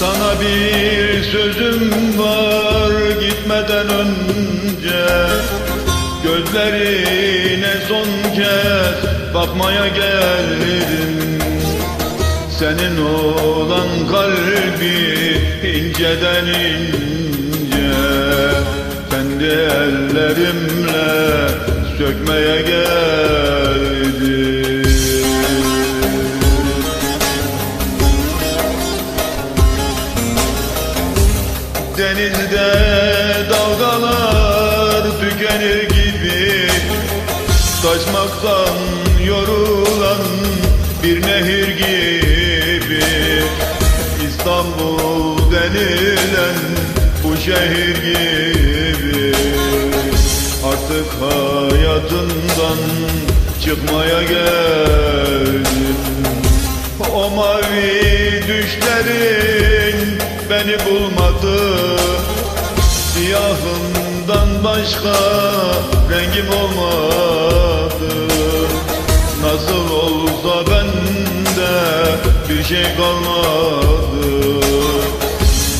bir sözüm var gitmeden önce. Gözlerine son kez bakmaya geldim. Senin olan kalbi inceden ince. Kendi ellerimle sökmeye geldim Denizde dalgalar tükenir gibi. Taşmaktan yorulan bir nehir gibi. İstanbul denilen bu şehir gibi. Artık hayatından çıkmaya geldim. O mavi düşlerin beni bulmadı. Siyahından başka rengim olmadı. Nasıl olsa bende bir şey kalmadı.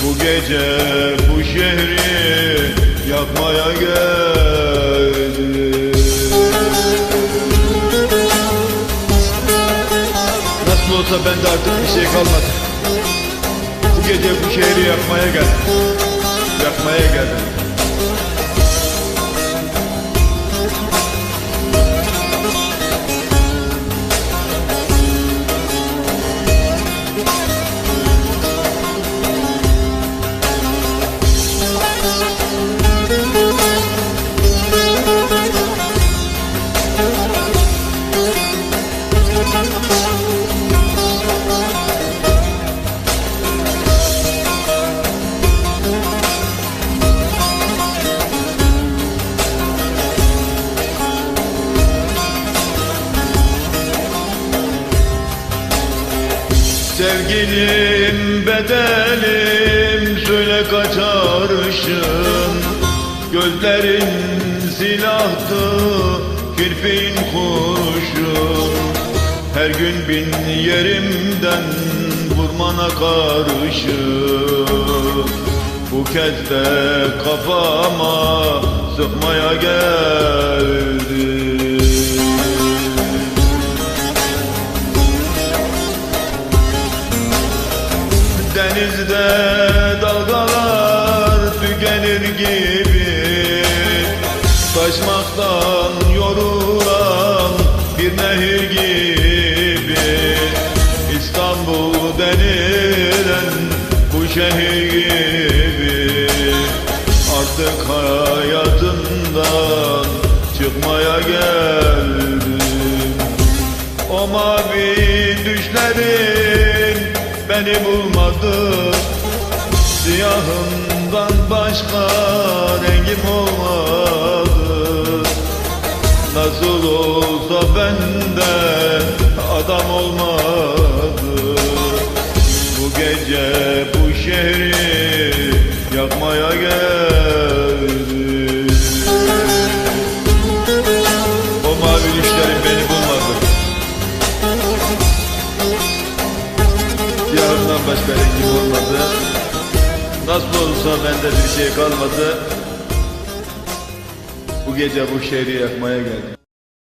Bu gece bu şehri yakmaya geldim. Nasıl olsa bende artık bir şey kalmadı. Gece bu şehri yakmaya geldim. Yakmaya geldim. Sevgilim bedelim söyle kaçarışın Gözlerin silahtı kirpiğin kurşun Her gün bin yerimden vurmana karışın Bu kez de kafama sıkmaya geldim dalgalar tükenir gibi. Taşmaktan yorulan bir nehir gibi. İstanbul denilen bu şehir gibi. Artık hayatından çıkmaya geldim. O mavi düşlerin beni bulmadı Siyahından başka rengim olmadı. Nasıl olsa bende adam olmadı. Bu gece bu şehri yakmaya geldim. O mavi düşlerin beni bulmadı. Yarından başka rengim olmadı Nasıl olsa bende bir şey kalmadı. Bu gece bu şehri yakmaya geldim